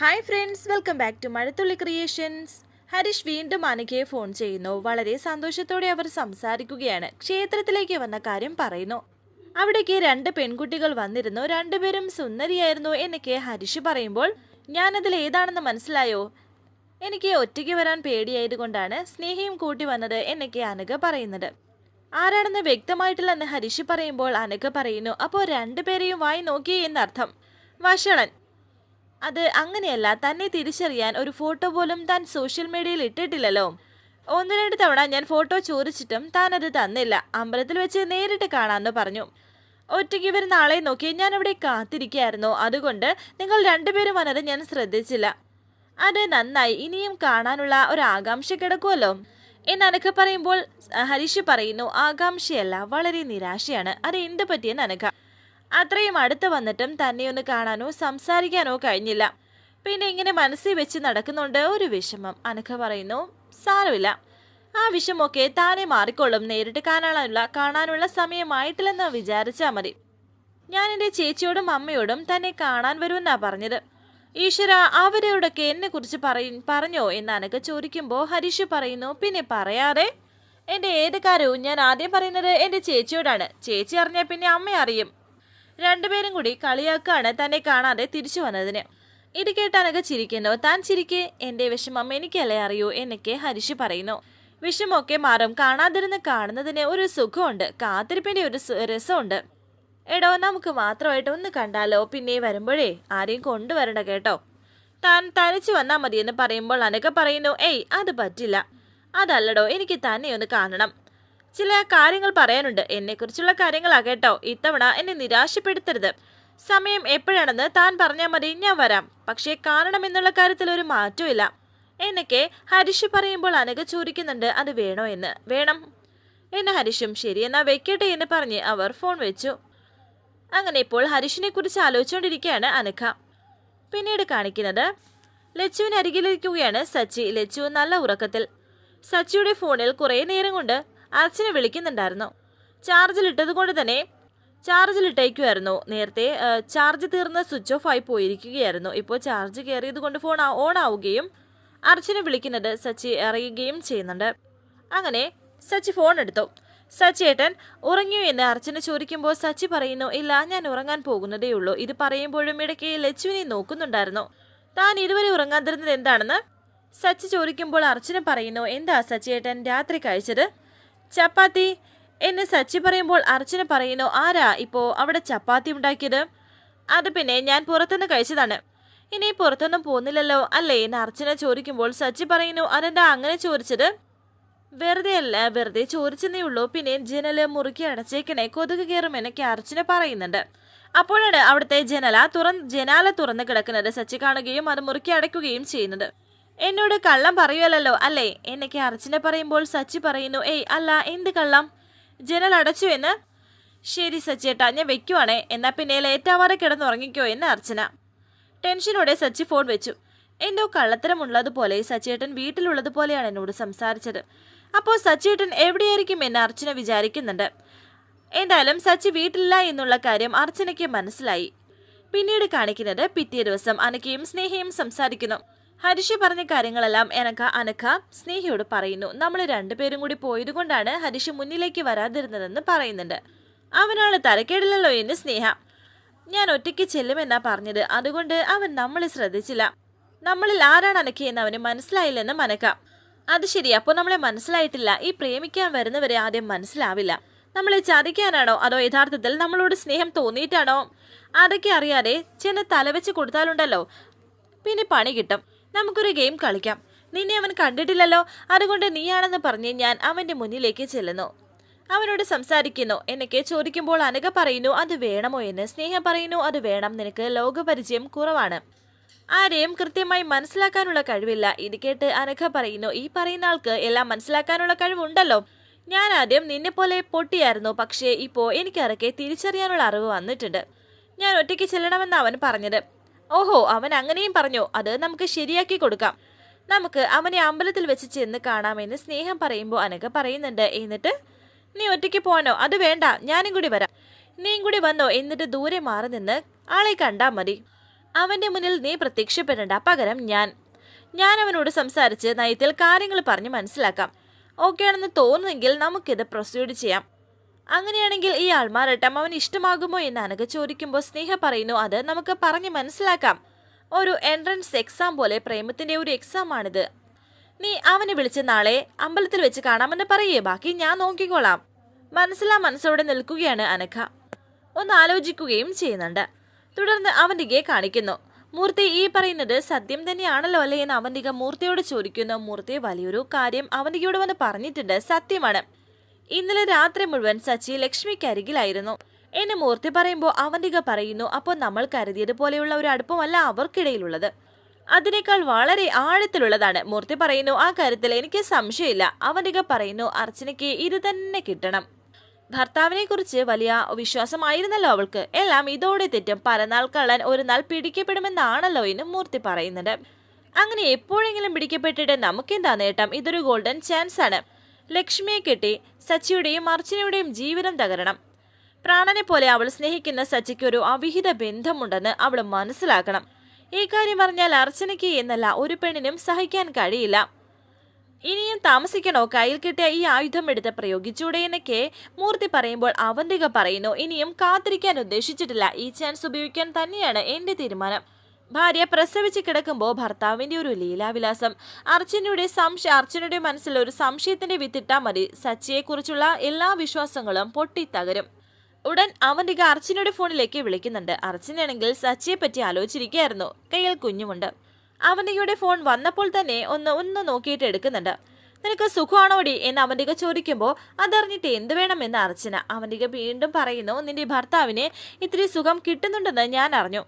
Hi friends welcome back to Mazhathulli creations Harish വീണ്ടും അനഘയെ phone ചെയ്യുന്നു. വളരെ സന്തോഷത്തോടെ അവർ സംസാരിക്കുകയാണ്. ക്ഷേത്രത്തിലേക്ക് വന്ന കാര്യം പറയുന്നു. അവിടേക്ക് രണ്ട് പെൺകുട്ടികൾ വന്നിരുന്നു. രണ്ടുപേരും സുന്ദരിയായിരുന്നു എന്നൊക്കെ ഹരീഷ് പറയുമ്പോൾ ഞാനതിൽ ഏതാണെന്ന് മനസ്സിലായോ? എനിക്ക് ഒറ്റയ്ക്ക് വരാൻ പേടിയായതുകൊണ്ടാണ് സ്നേഹിയും കൂട്ടി വന്നത് എന്നൊക്കെ അനഘ പറയുന്നത്. ആരാണെന്ന് വ്യക്തമായിട്ടില്ലെന്ന് ഹരീഷ് പറയുമ്പോൾ അനഘ പറയുന്നു. അപ്പോൾ രണ്ടുപേരെയും വായി നോക്കി എന്നർത്ഥം. വഷളൻ അത് അങ്ങനെയല്ല തന്നെ തിരിച്ചറിയാൻ ഒരു ഫോട്ടോ പോലും താൻ സോഷ്യൽ മീഡിയയിൽ ഇട്ടിട്ടില്ലല്ലോ. ഒന്ന് രണ്ട് തവണ ഞാൻ ഫോട്ടോ ചോദിച്ചിട്ടും താൻ അത് തന്നില്ല. അമ്പലത്തിൽ വെച്ച് നേരിട്ട് കാണാമെന്ന് പറഞ്ഞു. ഒറ്റയ്ക്ക് വരുന്ന ആളെ നോക്കി ഞാൻ അവിടെ കാത്തിരിക്കുകയായിരുന്നു. അതുകൊണ്ട് നിങ്ങൾ രണ്ടുപേരും വന്നത് ഞാൻ ശ്രദ്ധിച്ചില്ല. അത് നന്നായി. ഇനിയും കാണാനുള്ള ഒരു ആകാംക്ഷ കിടക്കുമല്ലോ. എന്ന് അനഘ പറയുമ്പോൾ ഹരീഷ് പറയുന്നു ആകാംക്ഷയല്ല വളരെ നിരാശയാണ്. അത് എന്ത് പറ്റിയെന്ന് അനഘ? അത്രയും അടുത്ത് വന്നിട്ടും തന്നെ ഒന്ന് കാണാനോ സംസാരിക്കാനോ കഴിഞ്ഞില്ല. പിന്നെ ഇങ്ങനെ മനസ്സിൽ വെച്ച് നടക്കുന്നുണ്ട് ഒരു വിഷമം. അനഘ പറയുന്നു സാരമില്ല. ആ വിഷമൊക്കെ താനെ മാറിക്കൊള്ളും. നേരിട്ട് കാണാനുള്ള കാണാനുള്ള സമയമായിട്ടില്ലെന്ന് വിചാരിച്ചാൽ മതി. ഞാൻ എന്റെ ചേച്ചിയോടും അമ്മയോടും തന്നെ കാണാൻ വരുമെന്നാ പറഞ്ഞത്. ഈശ്വര അവരോടൊക്കെ എന്നെ കുറിച്ച് പറയും പറഞ്ഞോ എന്ന് അനക്ക് ചോദിക്കുമ്പോൾ ഹരീഷ് പറയുന്നു പിന്നെ പറയാതെ? എന്റെ ഏത് ഞാൻ ആദ്യം പറയുന്നത് എന്റെ ചേച്ചിയോടാണ്. ചേച്ചി അറിഞ്ഞാൽ പിന്നെ അമ്മ അറിയും. രണ്ടുപേരും കൂടി കളിയാക്കാണ് തന്നെ കാണാതെ തിരിച്ചു വന്നതിന്. ഇത് കേട്ട് ചിരിക്കുന്നു. താൻ ചിരിക്കെ. എന്റെ വിഷമം എനിക്കല്ലേ അറിയൂ എന്നൊക്കെ ഹരിഷ് പറയുന്നു. വിഷമൊക്കെ മാറും. കാണാതിരുന്ന് കാണുന്നതിന് ഒരു സുഖമുണ്ട്. കാത്തിരിപ്പിന്റെ ഒരു രസമുണ്ട്. എടോ നമുക്ക് മാത്രമായിട്ട് ഒന്ന് കണ്ടാലോ? പിന്നെ വരുമ്പോഴേ ആരെയും കൊണ്ടുവരണ്ട കേട്ടോ. താൻ തനിച്ച് വന്നാൽ മതിയെന്ന് പറയുമ്പോൾ അനഘ പറയുന്നു ഏയ് അത് പറ്റില്ല. അതല്ലടോ എനിക്ക് തന്നെ ഒന്ന് കാണണം. ചില കാര്യങ്ങൾ പറയാനുണ്ട്. എന്നെക്കുറിച്ചുള്ള കാര്യങ്ങളാ കേട്ടോ. ഇത്തവണ എന്നെ നിരാശപ്പെടുത്തരുത്. സമയം എപ്പോഴാണെന്ന് താൻ പറഞ്ഞാൽ മതി ഞാൻ വരാം. പക്ഷേ കാണണമെന്നുള്ള കാര്യത്തിൽ ഒരു മാറ്റവും എന്നൊക്കെ ഹരിഷ് പറയുമ്പോൾ അനക ചോദിക്കുന്നുണ്ട് അത് വേണോ എന്ന്? വേണം. എന്നെ ഹരിഷും ശരി. എന്നാ വെക്കട്ടെ എന്ന് പറഞ്ഞ് അവർ ഫോൺ വെച്ചു. അങ്ങനെ ഇപ്പോൾ ഹരിഷിനെ കുറിച്ച് ആലോചിച്ചുകൊണ്ടിരിക്കുകയാണ് അനഘ. പിന്നീട് കാണിക്കുന്നത് ലച്ചുവിന് അരികിലിരിക്കുകയാണ് സച്ചി. ലച്ചു നല്ല ഉറക്കത്തിൽ. സച്ചിയുടെ ഫോണിൽ കുറേ നേരം കൊണ്ട് അച്ഛനെ വിളിക്കുന്നുണ്ടായിരുന്നു. ചാർജിലിട്ടത് കൊണ്ട് തന്നെ ചാർജിലിട്ടേക്കുമായിരുന്നു നേരത്തെ ചാർജ് തീർന്ന് സ്വിച്ച് ഓഫ് ആയി പോയിരിക്കുകയായിരുന്നു. ഇപ്പോൾ ചാർജ് കയറിയത് കൊണ്ട് ഫോൺ ഓൺ ആവുകയും അർച്ചനെ വിളിക്കുന്നത് സച്ചി അറിയുകയും ചെയ്യുന്നുണ്ട്. അങ്ങനെ സച്ചി ഫോൺ എടുത്തു. സച്ചി സച്ചേട്ടൻ ഉറങ്ങിയോ എന്ന് അർച്ചന ചോദിക്കുമ്പോൾ സച്ചി പറയുന്നു ഇല്ല ഞാൻ ഉറങ്ങാൻ പോകുന്നതേ ഉള്ളൂ. ഇത് പറയുമ്പോഴും ഇടയ്ക്ക് ലച്ചുവിനെ നോക്കുന്നുണ്ടായിരുന്നു. താൻ ഇതുവരെ ഉറങ്ങാതിരുന്നത് എന്താണെന്ന്? സച്ചി ചോദിക്കുമ്പോൾ അർച്ചന പറയുന്നു എന്താ സച്ചിയേട്ടൻ രാത്രി കഴിച്ചത്? ചപ്പാത്തി. എന്നെ സച്ചി പറയുമ്പോൾ അർച്ചന പറയുന്നു ആരാ ഇപ്പോൾ അവിടെ ചപ്പാത്തി ഉണ്ടാക്കിയത്? അത് പിന്നെ ഞാൻ പുറത്തുനിന്ന് കഴിച്ചതാണ്. ഇനി പുറത്തൊന്നും പോകുന്നില്ലല്ലോ അല്ലേ? എന്ന് അർച്ചന ചോദിക്കുമ്പോൾ സച്ചി പറയുന്നു അതെന്താ അങ്ങനെ ചോദിച്ചത്? വെറുതെ അല്ല വെറുതെ ചോദിച്ചെന്നേ ഉള്ളൂ. പിന്നെ ജനൽ മുറുക്കി അടച്ചേക്കണേ കൊതുക് കയറുമെന്നൊക്കെ അർച്ചന പറയുന്നുണ്ട്. അപ്പോഴാണ് അവിടുത്തെ ജനല തുറ ജനാല തുറന്ന് കിടക്കുന്നത്. സച്ചി കാണുകയും അത് മുറുക്കി അടയ്ക്കുകയും ചെയ്യുന്നത്. എന്നോട് കള്ളം പറയുമല്ലോ അല്ലേ? എന്നൊക്കെ അർച്ചന പറയുമ്പോൾ സച്ചി പറയുന്നു ഏയ് അല്ല എന്ത് കള്ളം? ജനൽ അടച്ചു എന്ന്? ശരി സച്ചേട്ടാ ഞാൻ വെക്കുവാണേ. എന്നാൽ പിന്നെ ലേറ്റാവാറെ കിടന്നുറങ്ങിക്കോ എന്ന് അർച്ചന. ടെൻഷനോടെ സച്ചി ഫോൺ വെച്ചു. എന്തോ കള്ളത്തരമുള്ളതുപോലെ സച്ചിയേട്ടൻ വീട്ടിലുള്ളതുപോലെയാണ് എന്നോട് സംസാരിച്ചത്. അപ്പോൾ സച്ചിയേട്ടൻ എവിടെയായിരിക്കും? എന്ന് അർച്ചന വിചാരിക്കുന്നുണ്ട്. എന്തായാലും സച്ചി വീട്ടിലില്ല എന്നുള്ള കാര്യം അർച്ചനയ്ക്ക് മനസ്സിലായി. പിന്നീട് കാണിക്കുന്നത് പിറ്റേ ദിവസം അനക്കയും സ്നേഹയും സംസാരിക്കുന്നു. ഹരിഷ് പറഞ്ഞ കാര്യങ്ങളെല്ലാം എനക്ക അനക്ക സ്നേഹിയോട് പറയുന്നു. നമ്മൾ രണ്ടുപേരും കൂടി പോയതുകൊണ്ടാണ് ഹരിഷി മുന്നിലേക്ക് വരാതിരുന്നതെന്ന് പറയുന്നുണ്ട്. അവനാണ് തരക്കേടില്ലല്ലോ എന്ന് സ്നേഹ. ഞാൻ ഒറ്റയ്ക്ക് ചെല്ലുമെന്നാ പറഞ്ഞത്. അതുകൊണ്ട് അവൻ നമ്മളെ ശ്രദ്ധിച്ചില്ല. നമ്മളിൽ ആരാണ് അനക്കയെന്ന് അവന് മനസ്സിലായില്ലെന്ന് മനക്ക അത് ശരി അപ്പോൾ നമ്മളെ മനസ്സിലായിട്ടില്ല. ഈ പ്രേമിക്കാൻ വരുന്നവരെ ആദ്യം മനസ്സിലാവില്ല. നമ്മളെ ചതിക്കാനാണോ അതോ യഥാർത്ഥത്തിൽ നമ്മളോട് സ്നേഹം തോന്നിയിട്ടാണോ? അതൊക്കെ അറിയാതെ ചെന്ന് തലവെച്ച് കൊടുത്താലുണ്ടല്ലോ. പിന്നെ പണി കിട്ടും. നമുക്കൊരു ഗെയിം കളിക്കാം. നിന്നെ അവൻ കണ്ടിട്ടില്ലല്ലോ. അതുകൊണ്ട് നീയാണെന്ന് പറഞ്ഞ് ഞാൻ അവന്റെ മുന്നിലേക്ക് ചെല്ലുന്നു. അവനോട് സംസാരിക്കുന്നു. എന്നൊക്കെ ചോദിക്കുമ്പോൾ അനഘ പറയുന്നു അത് വേണമോ എന്ന്? സ്നേഹം പറയുന്നു അത് വേണം. നിനക്ക് ലോകപരിചയം കുറവാണ്. ആരെയും കൃത്യമായി മനസ്സിലാക്കാനുള്ള കഴിവില്ല ഇത് കേട്ട് അനഘ പറയുന്നു ഈ പറയുന്ന ആൾക്ക് എല്ലാം മനസ്സിലാക്കാനുള്ള കഴിവുണ്ടല്ലോ. ഞാൻ ആദ്യം നിന്നെ പോലെ പൊട്ടിയായിരുന്നു. പക്ഷേ ഇപ്പോൾ എനിക്കറക്കെ തിരിച്ചറിയാനുള്ള അറിവ് വന്നിട്ടുണ്ട്. ഞാൻ ഒറ്റയ്ക്ക് ചെല്ലണമെന്ന് അവൻ പറഞ്ഞത്. ഓഹോ അവൻ അങ്ങനെയും പറഞ്ഞു. അത് നമുക്ക് ശരിയാക്കി കൊടുക്കാം. നമുക്ക് അവനെ അമ്പലത്തിൽ വെച്ച് ചെന്ന് കാണാമെന്ന് സ്നേഹം പറയുമ്പോൾ അനഘ പറയുന്നുണ്ട്. എന്നിട്ട് നീ ഒറ്റയ്ക്ക് പോകാനോ അത് വേണ്ട. ഞാനും കൂടി വരാം. നീയും കൂടി വന്നോ? എന്നിട്ട് ദൂരെ മാറി നിന്ന് ആളെ കണ്ടാൽ മതി. അവന്റെ മുന്നിൽ നീ പ്രത്യക്ഷപ്പെടേണ്ട. പകരം ഞാൻ. ഞാൻ അവനോട് സംസാരിച്ച് നയത്തിൽ കാര്യങ്ങൾ പറഞ്ഞ് മനസ്സിലാക്കാം. ഓക്കെ ആണെന്ന് തോന്നുന്നെങ്കിൽ നമുക്കിത് പ്രൊസീഡ് ചെയ്യാം. അങ്ങനെയാണെങ്കിൽ ഈ ആൾ ആൾമാരട്ടം അവൻ ഇഷ്ടമാകുമോ എന്ന് അനക ചോദിക്കുമ്പോൾ സ്നേഹ പറയുന്നു അത് നമുക്ക് പറഞ്ഞ് മനസ്സിലാക്കാം. ഒരു എൻട്രൻസ് എക്സാം പോലെ പ്രേമത്തിന്റെ ഒരു എക്സാം ആണിത്. നീ അവനെ വിളിച്ച് നാളെ അമ്പലത്തിൽ വെച്ച് കാണാമെന്ന് പറയേ ബാക്കി ഞാൻ നോക്കിക്കോളാം. മനസ്സിലാ മനസ്സോടെ നിൽക്കുകയാണ് അനഘ. ഒന്ന് ആലോചിക്കുകയും ചെയ്യുന്നുണ്ട്. തുടർന്ന് അവന്റെ കാണിക്കുന്നു മൂർത്തി ഈ പറയുന്നത് സത്യം തന്നെയാണല്ലോ അല്ലേ? എന്ന് അവന്റെ മൂർത്തിയോട് ചോദിക്കുന്നു. മൂർത്തി വലിയൊരു കാര്യം അവന്റെ വന്ന് പറഞ്ഞിട്ടുണ്ട്. സത്യമാണ്. ഇന്നലെ രാത്രി മുഴുവൻ സച്ചി ലക്ഷ്മിക്ക് അരികിലായിരുന്നു. എന്നെ മൂർത്തി പറയുമ്പോൾ അവന്തിക പറയുന്നു അപ്പോൾ നമ്മൾ കരുതിയത് പോലെയുള്ള ഒരു അടുപ്പമല്ല അവർക്കിടയിലുള്ളത്. അതിനേക്കാൾ വളരെ ആഴത്തിലുള്ളതാണ്. മൂർത്തി പറയുന്നു ആ കാര്യത്തിൽ എനിക്ക് സംശയമില്ല. അവന്തിക പറയുന്നു അർച്ചനയ്ക്ക് ഇത് തന്നെ കിട്ടണം. ഭർത്താവിനെ കുറിച്ച് വലിയ വിശ്വാസമായിരുന്നല്ലോ അവൾക്ക്. എല്ലാം ഇതോടെ തെറ്റും. പരനാൾ കള്ളൻ ഒരു നാൾ പിടിക്കപ്പെടുമെന്നാണല്ലോ എന്ന് മൂർത്തി പറയുന്നുണ്ട്. അങ്ങനെ എപ്പോഴെങ്കിലും പിടിക്കപ്പെട്ടിട്ട് നമുക്കെന്താ നേട്ടം? ഇതൊരു ഗോൾഡൻ ചാൻസ് ആണ്. ലക്ഷ്മിയെ കെട്ടി സച്ചിയുടെയും അർച്ചനയുടെയും ജീവിതം തകരണം. പ്രാണനെ പോലെ അവൾ സ്നേഹിക്കുന്ന സച്ചിക്ക് ഒരു അവിഹിത ബന്ധമുണ്ടെന്ന് അവൾ മനസ്സിലാക്കണം. ഈ കാര്യം അറിഞ്ഞാൽ അർച്ചനയ്ക്ക് എന്നല്ല ഒരു പെണ്ണിനും സഹിക്കാൻ കഴിയില്ല. ഇനിയും താമസിക്കണോ? കയ്യിൽ കിട്ടിയ ഈ ആയുധം എടുത്ത് പ്രയോഗിച്ചൂടെ എന്നൊക്കെ മൂർത്തി പറയുമ്പോൾ അവന്തിക പറയുന്നു ഇനിയും കാത്തിരിക്കാൻ ഉദ്ദേശിച്ചിട്ടില്ല. ഈ ചാൻസ് ഉപയോഗിക്കാൻ തന്നെയാണ് എന്റെ തീരുമാനം. ഭാര്യ പ്രസവിച്ച് കിടക്കുമ്പോൾ ഭർത്താവിന്റെ ഒരു ലീലാവിലാസം. അർച്ചനയുടെ സംശയ അർച്ചനയുടെ മനസ്സിൽ ഒരു സംശയത്തിന്റെ വിത്തിട്ടാ മതി. സച്ചിയെക്കുറിച്ചുള്ള എല്ലാ വിശ്വാസങ്ങളും പൊട്ടിത്തകരും. ഉടൻ അവന്തിക അർച്ചനയുടെ ഫോണിലേക്ക് വിളിക്കുന്നുണ്ട്. അർച്ചനയാണെങ്കിൽ സച്ചിയെ പറ്റി ആലോചിച്ചിരിക്കുകയായിരുന്നു. കയ്യിൽ കുഞ്ഞുമുണ്ട്. അവന്തികയുടെ ഫോൺ വന്നപ്പോൾ തന്നെ ഒന്ന് ഒന്ന് നോക്കിയിട്ട് എടുക്കുന്നുണ്ട്. നിനക്ക് സുഖമാണോടി? എന്ന് അവന്റെ ചോദിക്കുമ്പോൾ അതറിഞ്ഞിട്ട് എന്ത് വേണമെന്ന് അർച്ചന അവന്റെ വീണ്ടും പറയുന്നു നിന്റെ ഭർത്താവിന് ഇത്തിരി സുഖം കിട്ടുന്നുണ്ടെന്ന് ഞാൻ അറിഞ്ഞു.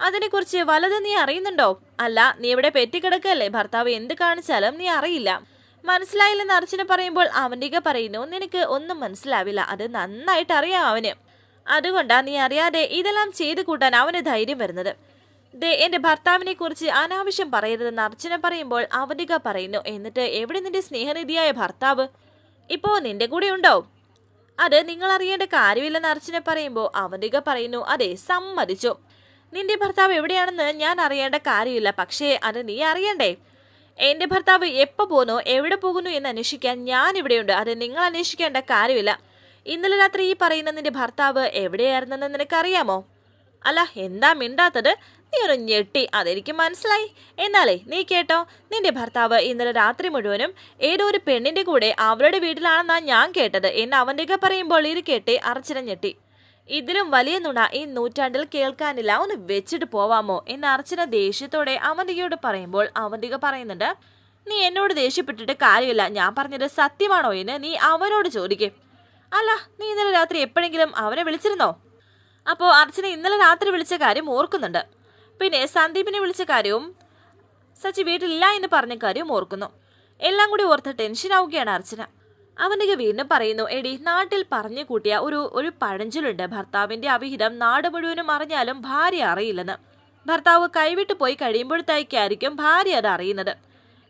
അതിനെക്കുറിച്ച് വലത് നീ അറിയുന്നുണ്ടോ? അല്ല നീ ഇവിടെ പെറ്റിക്കിടക്കല്ലേ? ഭർത്താവ് എന്ത് കാണിച്ചാലും നീ അറിയില്ല. മനസ്സിലായില്ലെന്ന് അർച്ചന പറയുമ്പോൾ അവന്റെ പറയുന്നു നിനക്ക് ഒന്നും മനസ്സിലാവില്ല. അത് നന്നായിട്ട് അറിയാം അവന്. അതുകൊണ്ടാ നീ അറിയാതെ ഇതെല്ലാം ചെയ്തു കൂട്ടാൻ അവന് ധൈര്യം വരുന്നത്. ദേ എന്റെ ഭർത്താവിനെ കുറിച്ച് അനാവശ്യം പറയരുതെന്ന് അർച്ചന പറയുമ്പോൾ അവന്റെ പറയുന്നു എന്നിട്ട് എവിടെ നിന്റെ സ്നേഹനിധിയായ ഭർത്താവ്? ഇപ്പോ നിന്റെ കൂടെ ഉണ്ടോ? അത് നിങ്ങൾ അറിയേണ്ട കാര്യമില്ലെന്ന് അർച്ചന പറയുമ്പോൾ അവന്റെ പറയുന്നു അതെ സമ്മതിച്ചു. നിന്റെ ഭർത്താവ് എവിടെയാണെന്ന് ഞാൻ അറിയേണ്ട കാര്യമില്ല. പക്ഷേ അത് നീ അറിയണ്ടേ? എന്റെ ഭർത്താവ് എപ്പോ പോകുന്നു എവിടെ പോകുന്നു എന്ന് അന്വേഷിക്കാൻ ഞാൻ ഇവിടെയുണ്ട്. അത് നിങ്ങൾ അന്വേഷിക്കേണ്ട കാര്യമില്ല. ഇന്നലെ രാത്രി ഈ പറയുന്ന നിന്റെ ഭർത്താവ് എവിടെയായിരുന്നെന്ന് നിനക്കറിയാമോ? അല്ല എന്താ മിണ്ടാത്തത്? നീ ഒരു ഞെട്ടി. അതെനിക്ക് മനസ്സിലായി. എന്നാലേ നീ കേട്ടോ നിന്റെ ഭർത്താവ് ഇന്നലെ രാത്രി മുഴുവനും ഏതോ ഒരു പെണ്ണിന്റെ കൂടെ അവരുടെ വീട്ടിലാണെന്നാ ഞാൻ കേട്ടത്. എന്ന് അവന്റെ പറയുമ്പോൾ ഇത് കേട്ടേ ഞെട്ടി. ഇതിലും വലിയ നുണ ഈ നൂറ്റാണ്ടിൽ കേൾക്കാനില്ല. ഒന്ന് വെച്ചിട്ട് പോവാമോ? എന്ന് അർച്ചന ദേഷ്യത്തോടെ അവന്തികയോട് പറയുമ്പോൾ അവന്തിക പറയുന്നുണ്ട് നീ എന്നോട് ദേഷ്യപ്പെട്ടിട്ട് കാര്യമില്ല. ഞാൻ പറഞ്ഞത് സത്യമാണോ എന്ന് നീ അവനോട് ചോദിക്കേ. അല്ല നീ ഇന്നലെ രാത്രി എപ്പോഴെങ്കിലും അവനെ വിളിച്ചിരുന്നോ? അപ്പോൾ അർച്ചന ഇന്നലെ രാത്രി വിളിച്ച കാര്യം ഓർക്കുന്നുണ്ട്. പിന്നെ സന്ദീപിനെ വിളിച്ച കാര്യവും സച്ചി വീട്ടിലില്ല എന്ന് പറഞ്ഞ കാര്യവും ഓർക്കുന്നു. എല്ലാം കൂടി ഓർത്ത് ടെൻഷൻ ആവുകയാണ് അർച്ചന. അവന്റെ വീണ്ടും പറയുന്നു എടി നാട്ടിൽ പറഞ്ഞു കൂട്ടിയ ഒരു ഒരു പഴഞ്ചൊല്ലുണ്ട്. ഭർത്താവിന്റെ അവിഹിതം നാട് മുഴുവനും അറിഞ്ഞാലും ഭാര്യ അറിയില്ലെന്ന്. ഭർത്താവ് കൈവിട്ടു പോയി കഴിയുമ്പോഴത്തേക്കായിരിക്കും ഭാര്യ അത് അറിയുന്നത്.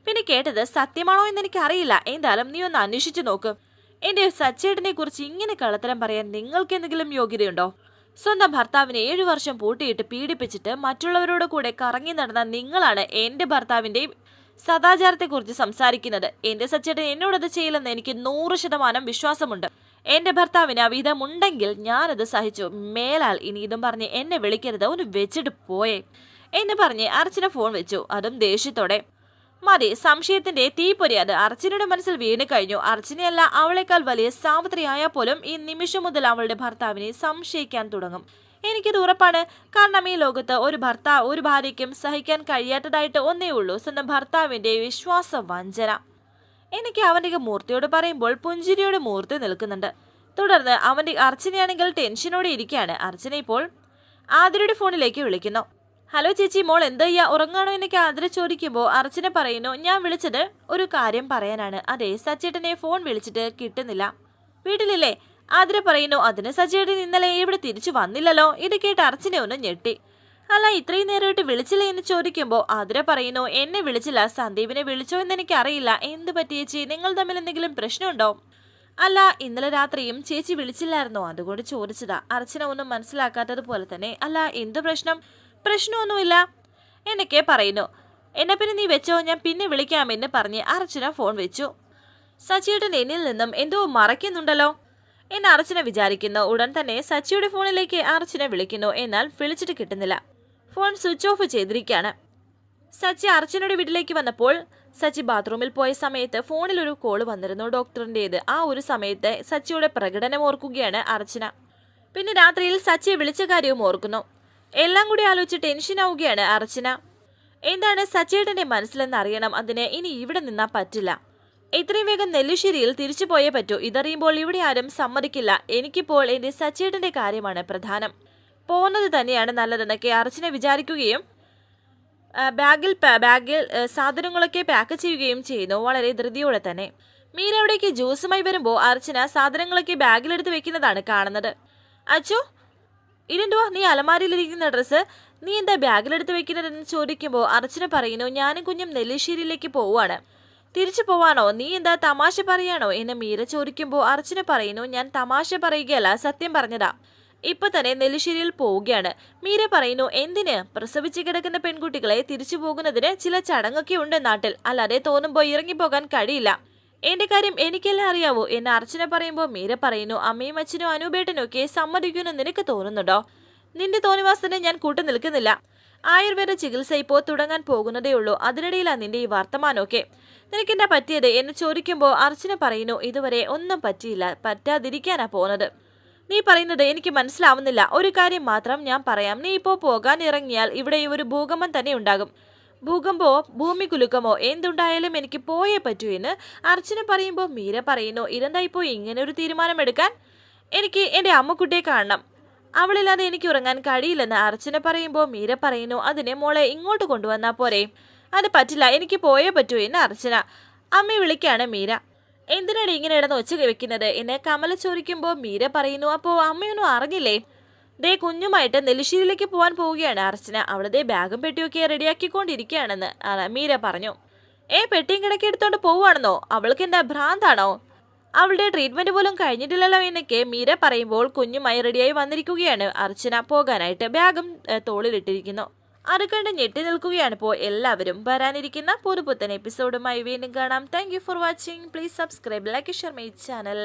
പിന്നെ കേട്ടത് സത്യമാണോ എന്ന് എനിക്ക് അറിയില്ല എന്തായാലും നീ ഒന്ന് അന്വേഷിച്ചു നോക്ക്. എന്റെ സച്ചേട്ടനെ കുറിച്ച് ഇങ്ങനെ കള്ളത്തരം പറയാൻ നിങ്ങൾക്ക് എന്തെങ്കിലും യോഗ്യതയുണ്ടോ? സ്വന്തം ഭർത്താവിനെ ഏഴു വർഷം പൂട്ടിയിട്ട് പീഡിപ്പിച്ചിട്ട് മറ്റുള്ളവരോട് കൂടെ കറങ്ങി നടന്ന നിങ്ങളാണ് എന്റെ ഭർത്താവിന്റെയും സദാചാരത്തെക്കുറിച്ച് സംസാരിക്കുന്നത് എന്റെ സച്ചേട്ടൻ എന്നോടത് ചെയ്യില്ലെന്ന് എനിക്ക് നൂറ് ശതമാനം വിശ്വാസമുണ്ട്. എന്റെ ഭർത്താവിന് അവിധമുണ്ടെങ്കിൽ ഞാനത് സഹിച്ചു. മേലാൽ ഇനി ഇതും പറഞ്ഞ് എന്നെ വിളിക്കരുത്. ഒന്ന് വെച്ചിട്ട് പോയേ. എന്ന് പറഞ്ഞ് അർച്ചന ഫോൺ വെച്ചു. അതും ദേഷ്യത്തോടെ. മതി സംശയത്തിന്റെ തീപ്പൊരി അത്. അർച്ചനയുടെ മനസ്സിൽ വീണ് കഴിഞ്ഞു. അർച്ചനയല്ല അവളെക്കാൾ വലിയ സാവിത്രിയായാൽ പോലും ഈ നിമിഷം മുതൽ അവളുടെ ഭർത്താവിനെ സംശയിക്കാൻ തുടങ്ങും. എനിക്കത് ഉറപ്പാണ്. കാരണം ഈ ലോകത്ത് ഒരു ഭർത്താവ് ഒരു ഭാര്യയ്ക്കും സഹിക്കാൻ കഴിയാത്തതായിട്ട് ഒന്നേ ഉള്ളൂ. സ്വന്തം ഭർത്താവിന്റെ വിശ്വാസ വഞ്ചന എനിക്ക് അവന്റെ മൂർത്തിയോട് പറയുമ്പോൾ പുഞ്ചിരിയോട് മൂർത്തി നിൽക്കുന്നുണ്ട്. തുടർന്ന് അവന്റെ അർച്ചനയാണെങ്കിൽ ടെൻഷനോടെ ഇരിക്കുകയാണ്. അർച്ചന ഇപ്പോൾ ആതിരയുടെ ഫോണിലേക്ക് വിളിക്കുന്നു. ഹലോ ചേച്ചി മോൾ എന്തയ്യ ഉറങ്ങാണോ എന്നൊക്കെ ആതിര ചോദിക്കുമ്പോൾ അർച്ചന പറയുന്നു ഞാൻ വിളിച്ചത് ഒരു കാര്യം പറയാനാണ്. അതെ സച്ചേട്ടനെ ഫോൺ വിളിച്ചിട്ട് കിട്ടുന്നില്ല. വീട്ടിലില്ലേ? ആതിര പറയുന്നു അതിന് സജിയുടെ ഇന്നലെ ഇവിടെ തിരിച്ചു വന്നില്ലല്ലോ ഇത് കേട്ട് അർച്ചന ഒന്ന് ഞെട്ടി. അല്ല ഇത്രയും നേരമായിട്ട് വിളിച്ചില്ല? എന്ന് ചോദിക്കുമ്പോൾ ആതിര പറയുന്നു എന്നെ വിളിച്ചില്ല സന്ദീപിനെ വിളിച്ചോ എന്ന് എനിക്കറിയില്ല. എന്ത് പറ്റി ചേച്ചി? നിങ്ങൾ തമ്മിൽ എന്തെങ്കിലും പ്രശ്നമുണ്ടോ? അല്ല ഇന്നലെ രാത്രിയും ചേച്ചി വിളിച്ചില്ലായിരുന്നോ അതുകൊണ്ട് ചോദിച്ചതാ. അർച്ചന ഒന്നും മനസ്സിലാക്കാത്തതുപോലെ തന്നെ അല്ല എന്ത് പ്രശ്നം? പ്രശ്നമൊന്നുമില്ല. എന്നൊക്കെ പറയുന്നു. എന്നെ പിന്നെ നീ വെച്ചോ? ഞാൻ പിന്നെ വിളിക്കാമെന്ന് പറഞ്ഞ് അർച്ചന ഫോൺ വെച്ചു. സജിയുടെ നെന്നിൽ നിന്നും എന്തോ മറയ്ക്കുന്നുണ്ടല്ലോ. എന്ന് അർച്ചന വിചാരിക്കുന്നു. ഉടൻ തന്നെ സച്ചിയുടെ ഫോണിലേക്ക് അർച്ചന വിളിക്കുന്നു. എന്നാൽ വിളിച്ചിട്ട് കിട്ടുന്നില്ല. ഫോൺ സ്വിച്ച് ഓഫ് ചെയ്തിരിക്കുകയാണ്. സച്ചി അർച്ചനയുടെ വീട്ടിലേക്ക് വന്നപ്പോൾ സച്ചി ബാത്റൂമിൽ പോയ സമയത്ത് ഫോണിൽ ഒരു കോൾ വന്നിരുന്നു. ഡോക്ടറിന്റേത്. ആ ഒരു സമയത്ത് സച്ചിയുടെ പ്രകടനം ഓർക്കുകയാണ് അർച്ചന. പിന്നെ രാത്രിയിൽ സച്ചിയെ വിളിച്ച കാര്യവും ഓർക്കുന്നു. എല്ലാം കൂടി ആലോചിച്ച് ടെൻഷൻ ആവുകയാണ് അർച്ചന. എന്താണ് സച്ചിയുടെ മനസ്സിലെന്ന് അറിയണം. അതിന് ഇനി ഇവിടെ നിന്നാൽ പറ്റില്ല. എത്രയും വേഗം നെല്ലുശ്ശേരിയിൽ തിരിച്ചു പോയേ പറ്റൂ. ഇതറിയുമ്പോൾ ഇവിടെ ആരും സമ്മതിക്കില്ല. എനിക്കിപ്പോൾ എന്റെ സച്ചേട്ടന്റെ കാര്യമാണ് പ്രധാനം. പോകുന്നത് തന്നെയാണ് നല്ലതെന്നൊക്കെ അർച്ചന വിചാരിക്കുകയും ബാഗിൽ ബാഗിൽ സാധനങ്ങളൊക്കെ പാക്ക് ചെയ്യുകയും ചെയ്യുന്നു. വളരെ ധൃതിയോടെ തന്നെ. മീര അവിടേക്ക് ജ്യൂസുമായി വരുമ്പോൾ അർച്ചന സാധനങ്ങളൊക്കെ ബാഗിലെടുത്ത് വെക്കുന്നതാണ് കാണുന്നത്. അച്ചു ഇരുണ്ടോ നീ അലമാരിയിലിരിക്കുന്ന ഡ്രസ്സ്? നീ എന്താ ബാഗിലെടുത്ത് വെക്കുന്നതെന്ന് ചോദിക്കുമ്പോൾ അർച്ചന പറയുന്നു ഞാനും കുഞ്ഞും നെല്ലിശ്ശേരിയിലേക്ക് പോവാണ് തിരിച്ചു പോവാണോ? നീ എന്താ തമാശ പറയാണോ? എന്ന് മീര ചോദിക്കുമ്പോൾ അർച്ചന പറയുന്നു ഞാൻ തമാശ പറയുകയല്ല സത്യം പറഞ്ഞതാ. ഇപ്പൊ തന്നെ നെല്ലിശ്ശേരിയിൽ പോവുകയാണ്. മീര പറയുന്നു എന്തിന്? പ്രസവിച്ച് കിടക്കുന്ന പെൺകുട്ടികളെ തിരിച്ചു പോകുന്നതിന് ചില ചടങ്ങൊക്കെ ഉണ്ട് നാട്ടിൽ. അല്ലാതെ തോന്നുമ്പോൾ ഇറങ്ങിപ്പോകാൻ കഴിയില്ല. എന്റെ കാര്യം എനിക്കെല്ലാം അറിയാവോ എന്ന് അർച്ചന പറയുമ്പോൾ മീര പറയുന്നു അമ്മയും അച്ഛനും അനൂപേട്ടനും ഒക്കെ സമ്മതിക്കുമെന്ന് നിനക്ക് തോന്നുന്നുണ്ടോ? നിന്റെ തോന്നിവാസത്തിന് ഞാൻ കൂട്ടു നിൽക്കുന്നില്ല. ആയുർവേദ ചികിത്സ ഇപ്പോൾ തുടങ്ങാൻ പോകുന്നതേ ഉള്ളൂ. അതിനിടയിലാണ് നിന്റെ ഈ വർത്തമാനമൊക്കെ. നിനക്കെന്താ പറ്റിയത്? എന്ന് ചോദിക്കുമ്പോൾ അർച്ചന പറയുന്നു ഇതുവരെ ഒന്നും പറ്റിയില്ല. പറ്റാതിരിക്കാനാ പോകുന്നത്. നീ പറയുന്നത് എനിക്ക് മനസ്സിലാവുന്നില്ല. ഒരു കാര്യം മാത്രം ഞാൻ പറയാം. നീ ഇപ്പോൾ പോകാൻ ഇറങ്ങിയാൽ ഇവിടെ ഒരു ഭൂകമ്പം തന്നെ ഉണ്ടാകും. ഭൂകമ്പോ ഭൂമി കുലുക്കമോ എന്തുണ്ടായാലും എനിക്ക് പോയേ പറ്റൂ എന്ന് അർച്ചന പറയുമ്പോൾ മീര പറയുന്നു ഇതെന്താ ഇപ്പോൾ ഇങ്ങനെ ഒരു തീരുമാനമെടുക്കാൻ? എനിക്ക് എന്റെ അമ്മക്കുട്ടിയെ കാണണം. അവളില്ലാതെ എനിക്ക് ഉറങ്ങാൻ കഴിയില്ലെന്ന് അർച്ചന പറയുമ്പോൾ മീര പറയുന്നു അതിനെ മോളെ ഇങ്ങോട്ട് കൊണ്ടുവന്നാ പോരെ. അത് പറ്റില്ല എനിക്ക് പോയേ പറ്റൂ എന്ന് അർച്ചന. അമ്മ വിളിക്കാണ് മീര. എന്തിനാണ് ഇങ്ങനെ ഇടന്ന് ഒച്ച വെക്കുന്നത്? എന്നെ കമല ചോദിക്കുമ്പോൾ മീര പറയുന്നു അപ്പോൾ അമ്മയൊന്നും അറിഞ്ഞില്ലേ? ദേ കുഞ്ഞുമായിട്ട് നെല്ലിശ്ശേരിയിലേക്ക് പോകാൻ പോവുകയാണ് അർച്ചന. അവളതേ ബാഗും പെട്ടിയൊക്കെ റെഡിയാക്കിക്കൊണ്ടിരിക്കുകയാണെന്ന് മീര പറഞ്ഞു. ഏ പെട്ടിയും കിടക്കി എടുത്തോണ്ട് പോവുകയാണെന്നോ? അവൾക്ക് എന്താ ഭ്രാന്താണോ? അവളുടെ ട്രീറ്റ്മെന്റ് പോലും കഴിഞ്ഞിട്ടില്ലല്ലോ എന്നൊക്കെ മീര പറയുമ്പോൾ കുഞ്ഞുമായി റെഡിയായി വന്നിരിക്കുകയാണ്. അർച്ചന പോകാനായിട്ട് ബാഗും തോളിലിട്ടിരിക്കുന്നു. അത് കണ്ട് ഞെട്ടി നിൽക്കുകയാണ് ഇപ്പോൾ എല്ലാവരും. വരാനിരിക്കുന്ന പുതുപുത്തൻ എപ്പിസോഡുമായി വീണ്ടും കാണാം. Thank for watching please subscribe like share my channel